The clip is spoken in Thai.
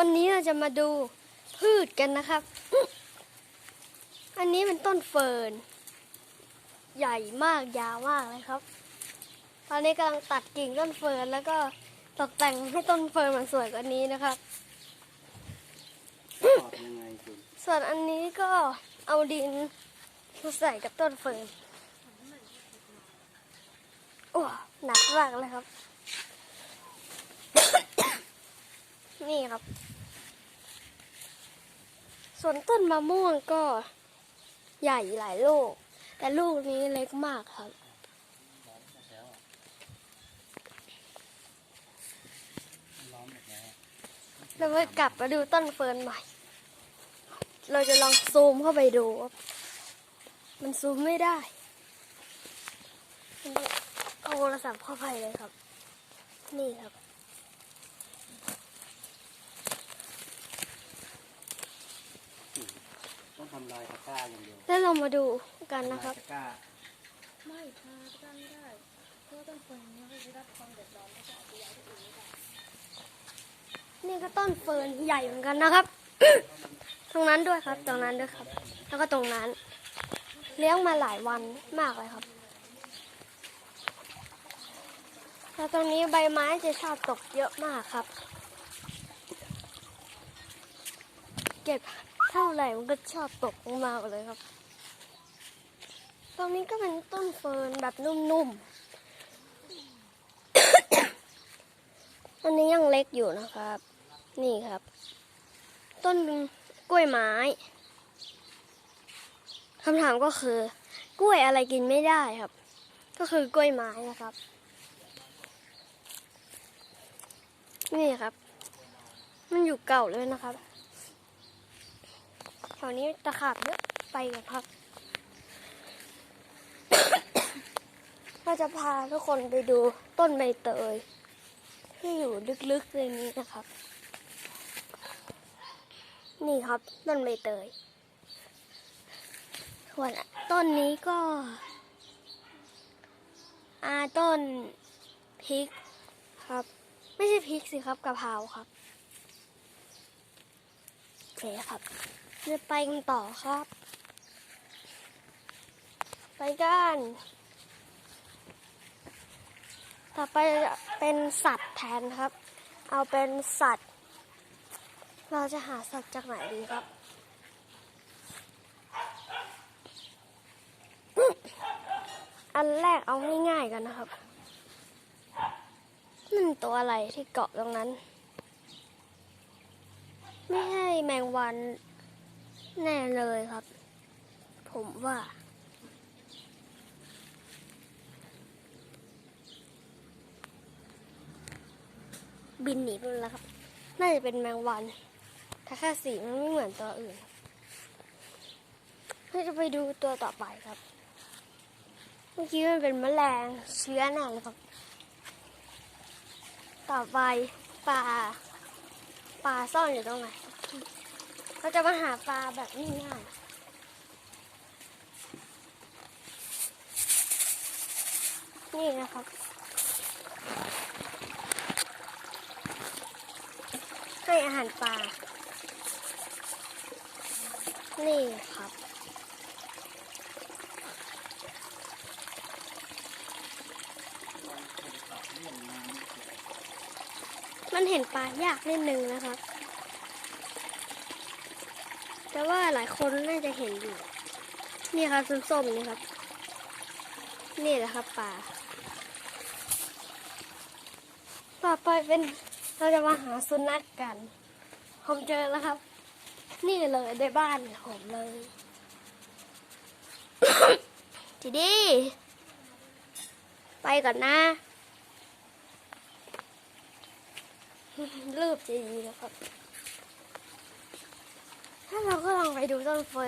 วันนี้เราจะมาดูพืชกันนะครับ อันนี้เป็นต้นเฟิร์น ใหญ่มากยาวมากเลยครับ ตอนนี้กำลังตัดกิ่งต้นเฟิร์นแล้วก็ตกแต่งให้ต้นเฟิร์นมันสวยกว่านี้นะครับส่วนอันนี้ก็เอาดินมาใส่กับต้นเฟิร์นโอ้หนักมากเลยครับ นี่ครับ ส่วนต้นมะม่วงก็ใหญ่หลายลูก แต่ลูกนี้เล็กมากครับแล้วเราไปกลับมาดูต้นเฟิร์นใหม่ เราจะลองซูมเข้าไปดูครับ มันซูมไม่ได้เอาโทรศัพท์เข้าไปเลยครับ นี่ครับ ต้ องทำลายตะกร้าอย่างเดียวแล้วเรามาดูกันนะครับตะกร้าไม่ทาก็ไม่ได้เพราะว่าต้นคนนี้เขาจะได้รับความเดือดร้อนไม่ใช่เอาไปย้ายที่อื่นไม่ได้นี่ก็ต้นเฟิร์นใหญ่เหมือนกันนะครับ ตรงนั้นด้วยครับ ตรงนั้นด้วยครับ แล้วก็ตรงนั้น เลี้ยงมาหลายวันมากเลยครับ แล้วตรงนี้ใบไม้จะชอบตกเยอะมากครับ เก็บเท่าไหร่มันก็ชอบตกลงมาเลยครับ ตรงนี้ก็เป็นต้นเฟิร์นแบบนุ่มๆ อันนี้ยังเล็กอยู่นะครับ นี่ครับ ต้นกล้วยไม้คำถามก็คือกล้วยอะไรกินไม่ได้ครับ ก็คือกล้วยไม้นะครับ นี่ครับ มันอยู่เก่าเลยนะครับ วนี้ตะขาบเยอะไปกันครับเราจะพาทุกคนไปดูต้นใบเตย ที่อยู่ลึกๆในนี้นะครับ นี่ครับต้นใบเตย ส่วนต้นนี้ก็ อาต้นพริกครับ ไม่ใช่พริกสิครับกะเพราครับ โอเคครับ จะไปกันต่อครับ ไปกัน ต่อไปเป็นสัตว์แทนครับ เอาเป็นสัตว์ เราจะหาสัตว์จากไหนดีครับอันแรกเอาง่ายๆกันนะครับนั่นตัวอะไรที่เกาะตรงนั้น ไม่ใช่แมงวัน แน่เลยครับ ผมว่า บินหนีไปแล้วครับ น่าจะเป็นแมงวันแต่แค่สีมันไม่เหมือนตัวอื่นเราจะไปดูตัวต่อไปครับ เมื่อกี้มันเป็นแมลงเชื้อแน่เลยครับ ต่อไปปลาปลาซ่อนอยู่ตรงไหน เราจะมาหาปลาแบบง่ายๆนี่นะครับให้อาหารปลา นี่ครับมันเห็นปลายากนิดนึงนะครับ แต่ว่า หลายคนน่าจะเห็นอยู่ นี่ครับส้มๆนี่ครับ นี่แหละครับปลาต่อไปเป็นเราจะมาหาสุนัขกกัน ผมเจอแล้วครับ นี่เลยในบ้านผมเลยทีดี ไปก่อนนะรูปจะดีนะครับ ถ้าเราก็ลองไปดูต้นเฟิร์น